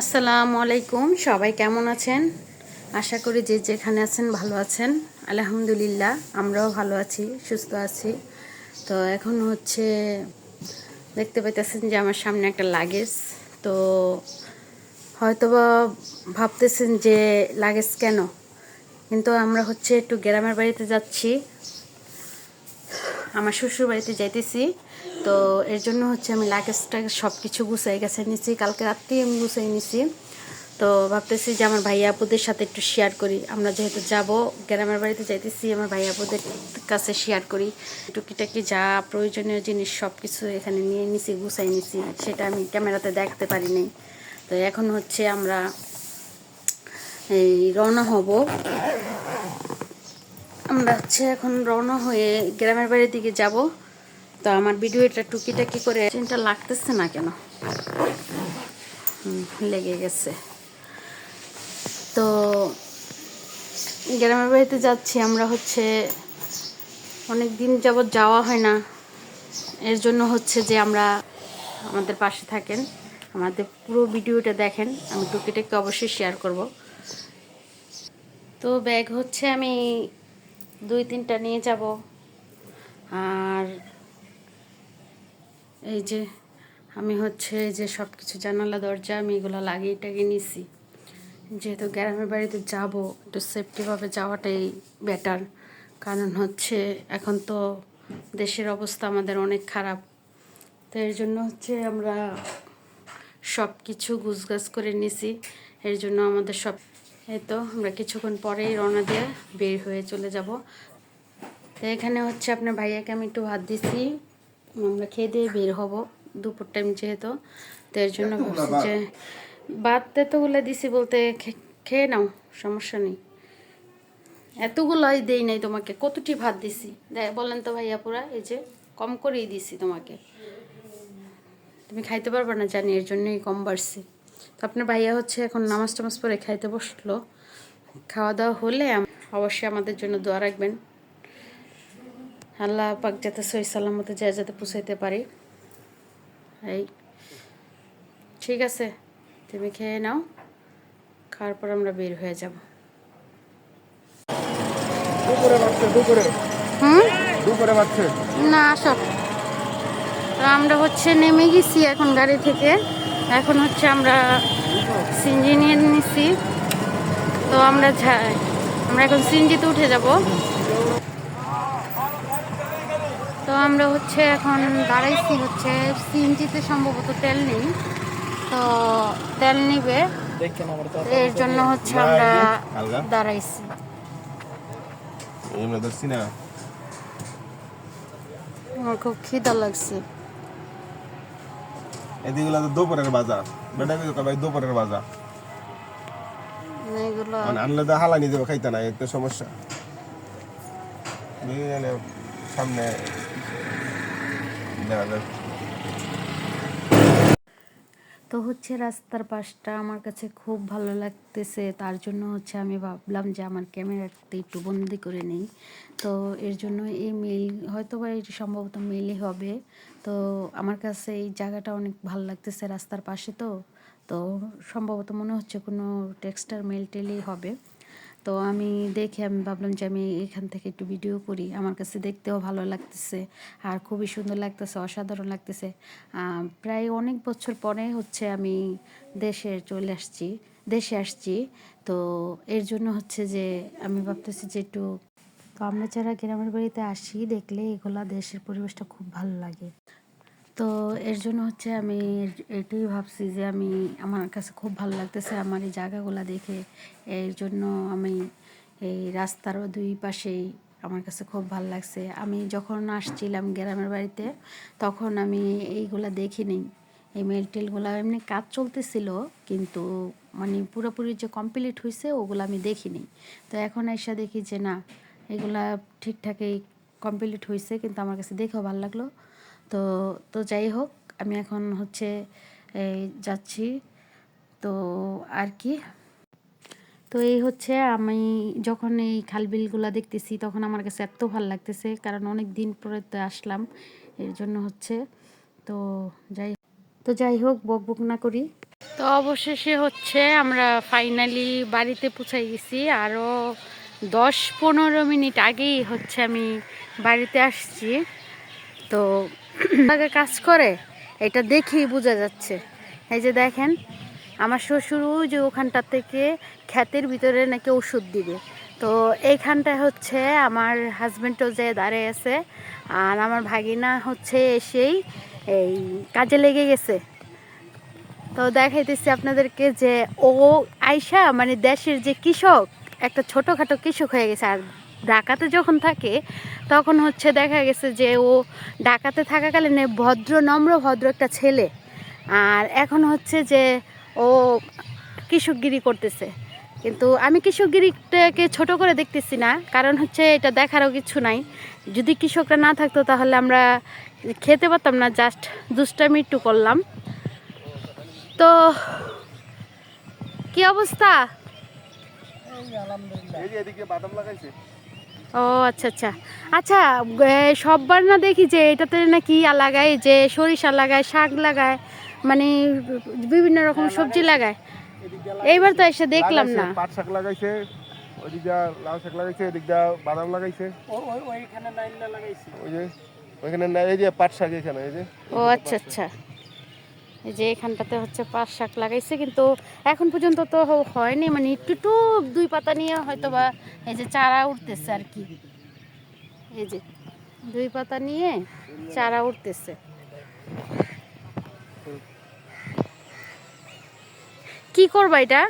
আসসালামু আলাইকুম। সবাই কেমন আছেন? আশা করি যে যেখানে আছেন ভালো আছেন। আলহামদুলিল্লাহ, আমরাও ভালো আছি, সুস্থ আছি। তো এখন হচ্ছে, দেখতে পাইতেছেন যে আমার সামনে একটা লাগেজ। তো হয়তোবা ভাবতেছেন যে, লাগেজ কেন? কিন্তু আমরা হচ্ছে একটু গ্রামের বাড়িতে যাচ্ছি। আমার শ্বশুর বাড়িতে যাইতেছি। তো এর জন্য হচ্ছে আমি লাগেজটা সব কিছু গুছাই গেছে নিছি। কালকে রাত্রেই আমি গুছাই নিছি। তো ভাবতেছি যে আমার ভাই আপুদের সাথে একটু শেয়ার করি। আমরা যেহেতু যাব, গ্রামের বাড়িতে যাইতেছি, আমার ভাই আপুদের কাছে শেয়ার করি। টুকিটাকি যা প্রয়োজনীয় জিনিস সব কিছু এখানে নিয়ে নিছি, গুছাই নিছি। সেটা আমি ক্যামেরাতে দেখতে পারিনি তো এখন হচ্ছে আমরা এই রওনা হব। আমরা হচ্ছে এখন রওনা হয়ে গ্রামের বাড়ির দিকে যাব। তো আমার ভিডিও ভিডিওটা টুকিটাকি করে চিন্তা লাগতেছে না কেন? লেগে গেছে। তো গ্রামের বাড়িতে যাচ্ছি আমরা হচ্ছে অনেক দিন যাবৎ যাওয়া হয় না। এর জন্য হচ্ছে যে আমরা আমাদের পাশে থাকেন। আমাদের পুরো ভিডিওটা দেখেন, আমি টুকিটাকি অবশ্যই শেয়ার করব। তো ব্যাগ হচ্ছে আমি দুই তিনটা নিয়ে যাব। আর এই যে আমি হচ্ছে যে সব কিছু জানালা, দরজা, আমি এগুলো লাগিয়ে টাগিয়ে নিছি। যেহেতু গ্রামের বাড়িতে যাব, একটু সেফটিভাবে যাওয়াটাই বেটার কারণ হচ্ছে এখন তো দেশের অবস্থা আমাদের অনেক খারাপ। তো এর জন্য হচ্ছে আমরা সব কিছু গুছগাছ করে নিছি। এর জন্য আমাদের সব এই তো আমরা কিছুক্ষণ পরেই রওনা দিয়ে বের হয়ে চলে যাব। তো এখানে হচ্ছে আপনার ভাইয়াকে আমি একটু ভাত দিছি। আমরা খেয়ে দিয়ে বের হব দুপুর টাইম যেহেতু। তো এর জন্য যে ভাত তেতোগুলো দিছি বলতে খেয়ে নাও সমস্যা নেই। এতগুলোই দেই নাই তোমাকে কতটি ভাত দিছি? দেখ বলেন তো ভাইয়া পুরা এই যে কম করেই দিছি তোমাকে। তুমি খাইতে পারবে না জানি এর জন্যই কম বাড়ছি। তো আপনার ভাইয়া হচ্ছে এখন নামাজ টামাজ পরে খাইতে বসল। খাওয়া দাওয়া হলে অবশ্যই আমাদের জন্য দোয়া রাখবেন। আল্লাহ পাক যাতে সই সালামতে যায় যাতে পুষাইতে পারি। এই ঠিক আছে তুমি খেয়ে নাও খাওয়ার পর আমরা বের হয়ে যাব। না আসো। আমরা হচ্ছে নেমে গেছি এখন গাড়ি থেকে। এখন হচ্ছে আমরা সিঞ্জি নিয়ে নিছি। তো আমরা আমরা এখন সিঞ্জিতে উঠে যাব। তো আমরা হচ্ছে এখন দাঁড়াইছি হচ্ছে সিঞ্জিতে সম্ভবত তেল নেই। তো তেল নিবে। এর জন্য হচ্ছে আমরা দাঁড়াইছি। খুব খিদা লাগছে। এদিকে তো দুপুরের বাজার। বেটা কিন্তু ভাই দুপুরের বাজার। মানে আনলে তো হালা নিয়ে যাব খাইতে না এতে সমস্যা। সামনে দেখা যাক। তো হচ্ছে রাস্তার পাশটা আমার কাছে খুব ভালো লাগতেছে তার জন্য হচ্ছে আমি ভাবলাম যে আমার ক্যামেরাতে একটু বন্দি করে নেই। তো এর জন্য এই মেল হয়তো বা এটি সম্ভবত মেলই হবে। তো আমার কাছে এই জায়গাটা অনেক ভালো লাগতেছে রাস্তার পাশে তো। তো সম্ভবত মনে হচ্ছে কোনো টেক্সটার, মেল টেলই হবে। তো আমি দেখে আমি ভাবলাম যে আমি এখান থেকে একটু ভিডিও করি। আমার কাছে দেখতেও ভালো লাগতেছে আর খুবই সুন্দর লাগতেছে, অসাধারণ লাগতেছে। প্রায় অনেক বছর পরে হচ্ছে আমি দেশে চলে আসছি, দেশে আসছি। তো এর জন্য হচ্ছে যে আমি ভাবতেছি যে একটু তো আমরা যারা গ্রামের বাড়িতে আসি, দেখলে এগুলা দেশের পরিবেশটা খুব ভালো লাগে। তো এর জন্য হচ্ছে আমি এটাই ভাবছি যে আমি, আমার কাছে খুব ভালো লাগতেছে আমার এই জায়গাগুলো দেখে। এর জন্য আমি এই রাস্তারও দুই পাশেই আমার কাছে খুব ভালো লাগছে। আমি যখন আসছিলাম গ্রামের বাড়িতে, তখন আমি এইগুলা দেখিনি। এই মেল টেলগুলো এমনি কাজ চলতেছিল, কিন্তু মানে পুরোপুরি যে কমপ্লিট হয়েছে ওগুলো আমি দেখিনি। তো এখন এসে দেখি যে না এগুলা ঠিকঠাকই কমপ্লিট হয়েছে কিন্তু আমার কাছে দেখেও ভালো লাগল। তো তো যাই হোক, আমি এখন হচ্ছে, এই যাচ্ছি। তো আর কি? তো এই হচ্ছে আমি যখন এই খালবিলগুলো দেখতেছি, তখন আমার কাছে এত ভালো লাগতেছে, কারণ অনেক দিন পরে তো আসলাম, এর জন্য হচ্ছে। তো যাই তো যাই হোক, বক বক না করি। তো অবশেষে হচ্ছে আমরা ফাইনালি বাড়িতে পৌঁছাই গেছি আরও দশ পনেরো মিনিট আগেই হচ্ছে আমি বাড়িতে আসছি। তো আগে কাজ করে, এটা দেখেই বোঝা যাচ্ছে। এই যে দেখেন, আমার শ্বশুর যে ওখানটা থেকে খ্যাতের ভিতরে নাকি ওষুধ দিবে। তো এইখানটায় হচ্ছে আমার হাজব্যান্ডও যে দাঁড়িয়ে আছে, আর আমার ভাগিনা হচ্ছে এসেই এই কাজে লেগে গেছে। তো দেখাইতেছি আপনাদেরকে যে ও আইসা মানে দেশের যে কৃষক একটা ছোটোখাটো কৃষক হয়ে গেছে। আর ঢাকাতে যখন থাকে, তখন হচ্ছে দেখা গেছে যে ও ঢাকাতে থাকাকালীন ভদ্র, নম্র, ভদ্র একটা ছেলে। আর এখন হচ্ছে যে ও কৃষকগিরি করতেছে। কিন্তু আমি কৃষকগিরিটাকে ছোট করে দেখতেছি না, কারণ হচ্ছে এটা দেখারও কিছু নাই। যদি কৃষকরা না থাকতো তাহলে আমরা খেতে পারতাম না, জাস্ট দুষ্টামি একটু করলাম। তো, কি অবস্থা এই যে এদিকে বাদাম লাগাইছে ও আচ্ছা আচ্ছা। আচ্ছা সববার না দেখি যে এটাতে নাকি ইয়া লাগায় যে সরিষা লাগায় শাক লাগায় মানে বিভিন্ন রকম সবজি লাগায়। এইবার তো এসে দেখলাম না। পাট শাক লাগাইছে ওইদিক দিয়া লাল শাক লাগাইছে এদিক দিয়া বাদাম লাগাইছে। ওই যে ওইখানে না এই যে পাট শাক এখানে এই যে। ও আচ্ছা আচ্ছা। যে এখানটাতে হচ্ছে পাঁচ শাক লাগাইছে কিন্তু এখন পর্যন্ত তো হয়নি। মানে একটু একটু দুই পাতা নিয়ে হয়তো বা এই যে চারা উঠতেছে আর কি। এই যে দুই পাতা নিয়ে চারা উঠতেছে। কি করবা এটা?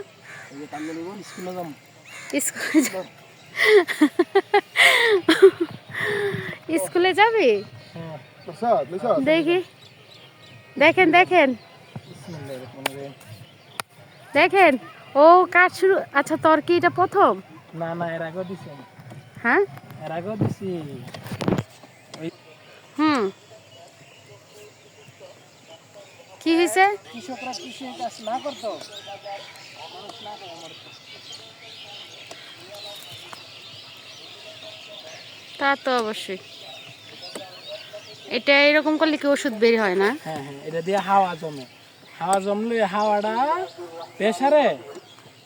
স্কুলে যাবি? বুঝছ দেখি। দেখেন দেখেন। দেখেন ও কাজ শুরু আচ্ছা তোর কি এটা প্রথম? না না এর আগেও দিছি হ্যাঁ? এর আগেও দিছি। হুম। কি হয়েছে কৃষকরা কৃষি কাজ না করতো? তা তো অবশ্যই। এটা এরকম করলে কি ওষুধ বের হয় না? হ্যাঁ হ্যাঁ এটা দিয়ে হাওয়া জমে। হাওয়া জমলে হাওয়াটা প্রেসারে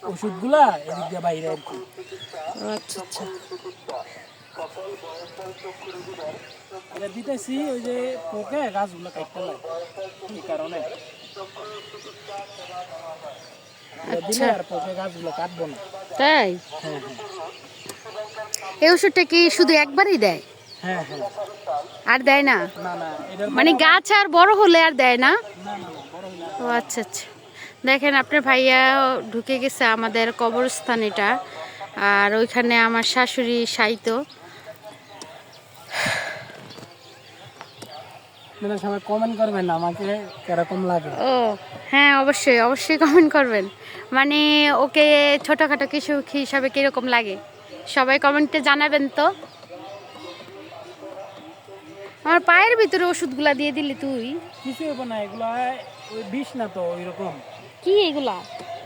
ওষুধগুলা এদিক দিয়ে বাইরে আর কি। আচ্ছা আচ্ছা। এটা দিতেছি ওই যে পোকে গাছগুলো কাটতে লাগে এই কারণে? এটা দিলে আর পোকে গাছগুলো কাটবো না। তাই? হ্যাঁ হ্যাঁ। এই ওষুধটা কি শুধু একবারই দেয়? হ্যাঁ হ্যাঁ। আর দেয় না? মানে গাছ আর বড় হলে আর দেয় না? ও আচ্ছা আচ্ছা। দেখেন আপনার ভাইয়া ঢুকে গেছে আমাদের কবরস্থান এটা। আর ওইখানে আমার শাশুড়ি সাইত আপনারা সবাই কমেন্ট করবেন আমাকে কীরকম লাগে? ও হ্যাঁ অবশ্যই অবশ্যই কমেন্ট করবেন। মানে ওকে ছোটোখাটো কিছু হিসাবে কীরকম লাগে? সবাই কমেন্টে জানাবেন তো। আমার পায়ের ভিতরে ওষুধগুলা দিয়ে দিলি তুই? কিছু হবে না এগুলা ওই বিষ না তো ওই রকম কি এগুলা?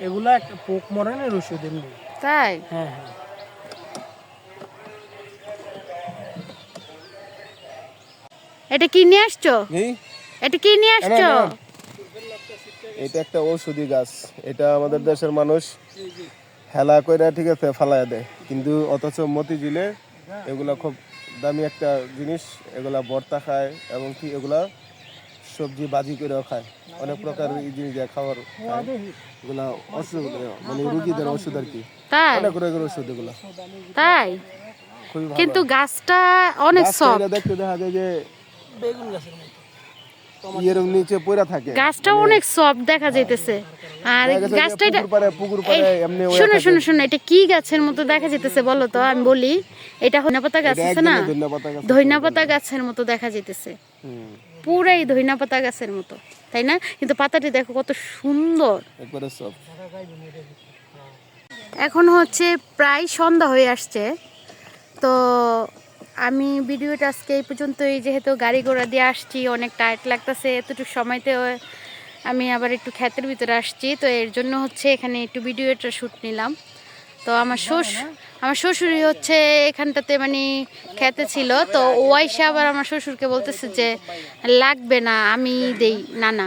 এগুলা একটা পোক মরণের ওষুধ এমনি। তাই? হ্যাঁ হ্যাঁ। এটা কি নিয়ে আসছো? এই এটা কি নিয়ে আসছো। এটা একটা ঔষধি গাছ। এটা আমাদের দেশের মানুষ হেলা কইরা ঠিক আছে ফালাইয়া দেয়। কিন্তু অথচ মতিঝিলে এগুলা খুব দামি একটা জিনিস এগুলা বর্তা খায় এবং কি এগুলা সবজি বাজি করেও খায়। অনেক প্রকার এই জিনিস দিয়ে খাবার এগুলা ওষুধ মানে রুগীদের ওষুধ আর কি। অনেক রোগের ওষুধ এগুলা। তাই? কিন্তু গাছটা অনেক সফট দেখতে দেখা যায় যে বেগুন গাছের মতো। ইয়ের নিচে পড়ে থাকে। গাছটা অনেক সফট দেখা যাইতেছে। আর গাছটা এটা পুকুর পাড়ে এমনি শোনো। শোনো শোনো এটা কি গাছের মতো দেখা যেতেছে বলো তো? আমি বলি এটা গাছ আছে না? গাছের মতো দেখা হুম, পুরাই ধনিয়া পাতা গাছের মতো তাই না? কিন্তু পাতাটি দেখো কত সুন্দর। একবারে সব এখন হচ্ছে প্রায় সন্ধ্যা হয়ে আসছে। তো আমি ভিডিওটা আজকে এই পর্যন্তই যেহেতু গাড়ি ঘোড়া দিয়ে আসছি অনেক টাইট লাগতেছে এতটুকু সময়তে আমি আবার একটু ক্ষেতের ভিতরে আসছি তো এর জন্য হচ্ছে এখানে একটু ভিডিওটা শ্যুট নিলাম। তো আমার শ্বশুর আমার শ্বশুরই হচ্ছে এখানটাতে মানে খেতে ছিল তো ও আইসে আবার আমার শ্বশুরকে বলতেছে যে লাগবে না আমি দেই না না।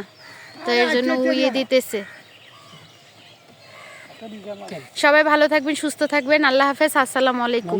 তো এর জন্য উইয়ে দিতেছে। সবাই ভালো থাকবেন সুস্থ থাকবেন আল্লাহ হাফেজ আসসালামু আলাইকুম।